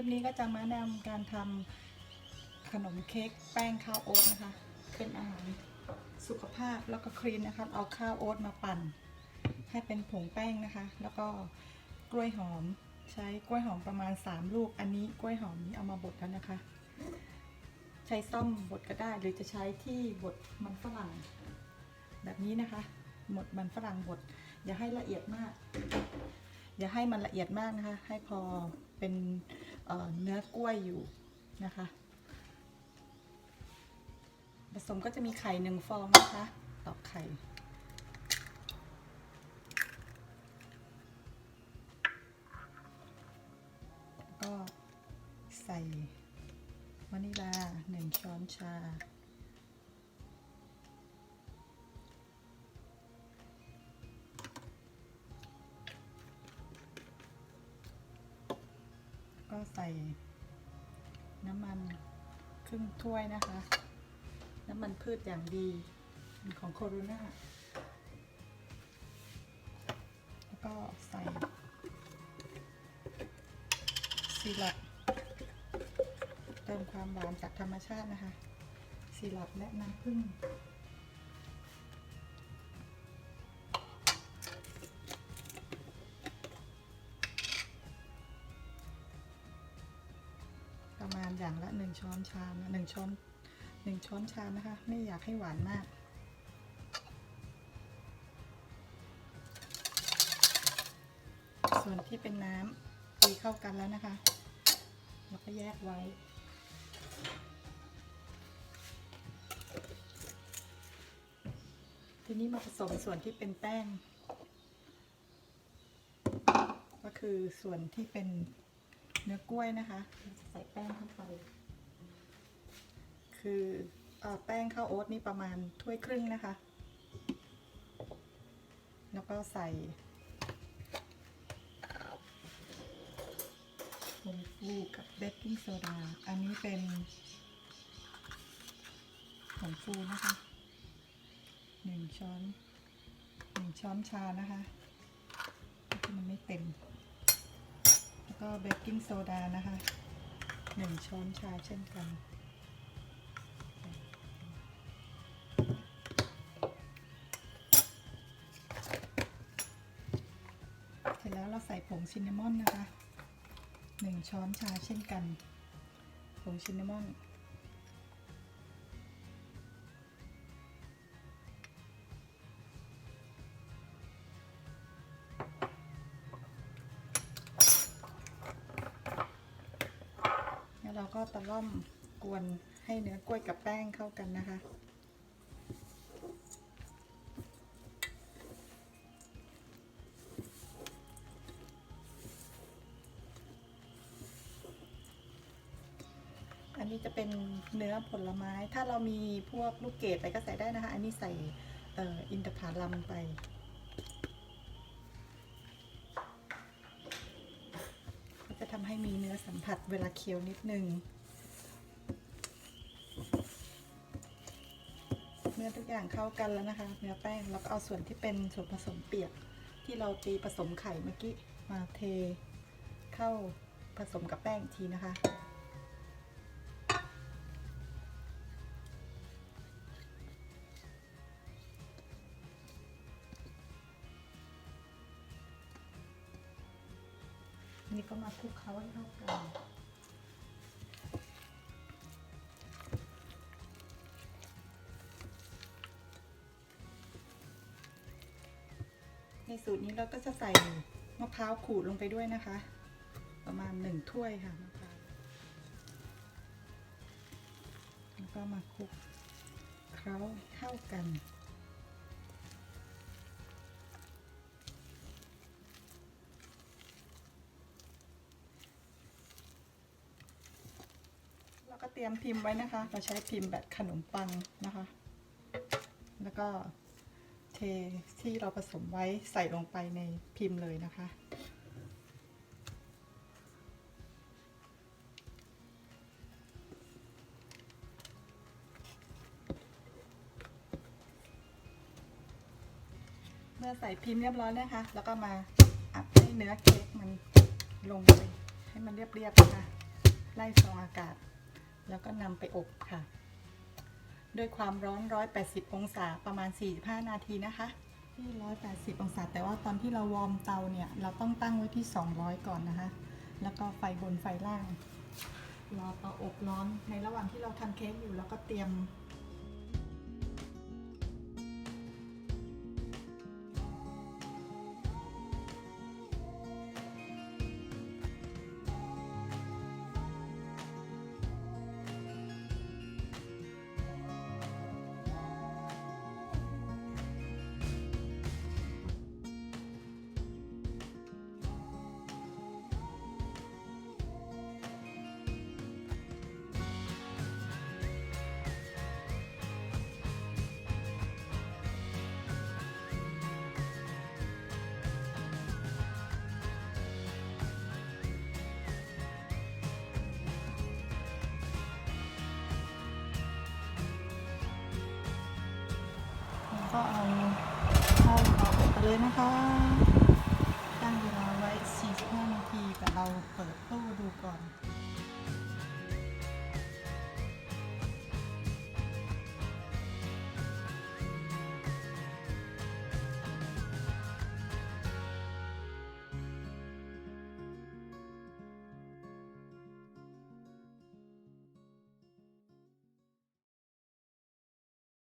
ลิปนี้ก็จะมาแนะนำการทำขนมเค้กแป้งข้าวโอ๊ตนะคะ เป็นอาหารสุขภาพแล้วก็คลีนนะคะเอาข้าวโอ๊ตมาปั่น ให้เป็นผงแป้งนะคะ แล้วก็กล้วยหอมใช้กล้วยหอมประมาณ 3 ลูก อันนี้กล้วยหอมนี้เอามาบดแล้วนะคะ ใช้ซ่อมบดก็ได้ หรือจะใช้ที่บดมันฝรั่ง แบบนี้นะคะหมดมันฝรั่งบดอย่าให้ละเอียดมาก อย่าให้มันละเอียดมากนะคะ ให้พอเป็น เเนื้อกล้วยอยู่นะคะ ผสมก็จะมีไข่หนึ่งฟองนะคะตอกไข่ก็ใส่วานิลาหนึ่งช้อนชา น้ำมันครึ่งถ้วยนะคะ น้ำมันพืชอย่างดีของโคโรนาแล้วก็ใส่ซีรัปเติมความหวานจากธรรมชาตินะคะซีรัปและน้ำผึ้ง อย่างละหนึ่งช้อนชานะหนึ่งช้อนหนึ่งช้อนชานะคะ ไม่อยากให้หวานมาก ส่วนที่เป็นน้ำตีเข้ากันแล้วนะคะแล้วก็แยกไว้ทีนี้มาผสมส่วนที่เป็นแป้ง ก็คือส่วนที่เป็น เนื้อกล้วยนะคะเราจะใส่แป้งเข้าไป คือเออแป้งข้าวโอ๊ตนี่ประมาณถ้วยครึ่งนะคะ แล้วก็ใส่ผงฟูกับเบกกิ้งโซดา อันนี้เป็นผงฟูนะคะหนึ่งช้อนหนึ่งช้อนชานะคะที่มันไม่เต็มแล้ว ก็เบกกิ้งโซดานะคะหนึ่งช้อนชาเช่นกัน เสร็จแล้วเราใส่ผงซินนามอนนะคะหนึ่งช้อนชาเช่นกัน ผงซินนามอน เราก็ตะล่อมกวนให้เนื้อกล้วยกับแป้งเข้ากันนะคะ อันนี้จะเป็นเนื้อผลไม้ ถ้าเรามีพวกลูกเกดไปก็ใส่ได้นะคะ อันนี้ใส่อ,อ,อินทผลัมไป ก็จะทำให้มีเนื้อสัมผัสเวลาเคี้ยวนิดนึง เนื้อทุกอย่างเข้ากันแล้วนะคะ เนื้อแป้งแล้วก็เอาส่วนที่เป็นส่วนผสมเปียก ที่เราตีผสมไข่เมื่อกี้มาเทเข้าผสมกับแป้งอีกทีนะคะ นี่ก็มาคลุกเคล้าให้เข้ากันในสูตรนี้เราก็จะใส่มะพร้าวขูดลงไปด้วยนะคะ ประมาณหนึ่งถ้วยค่ะมะพร้าวแล้วก็มาคลุกเคล้าเข้ากัน เตรียมพิมพ์ไว้นะคะ เราใช้พิมพ์แบบขนมปังนะคะ แล้วก็เทที่เราผสมไว้ใส่ลงไปในพิมพ์เลยนะคะ เมื่อใส่พิมพ์เรียบร้อยนะคะ แล้วก็มาอัดให้เนื้อเค้กมันลงไปให้มันเรียบๆนะคะไล่ฟองอากาศ แล้วก็นำไปอบค่ะ ด้วยความร้อน 180 องศาประมาณ 45 นาทีนะคะ ที่ 180 องศา แต่ว่าตอนที่เราวอร์มเตาเนี่ย เราต้องตั้งไว้ที่ 200 ก่อนนะคะ แล้วก็ไฟบนไฟล่าง รอเตาอบร้อน ในระหว่างที่เราทำเค้กอยู่เราก็เตรียม ก็เอาข้าวเราออกไปเลยนะคะตั้งเวลาไว้45นาทีแต่เราเปิดตู้ดูก่อน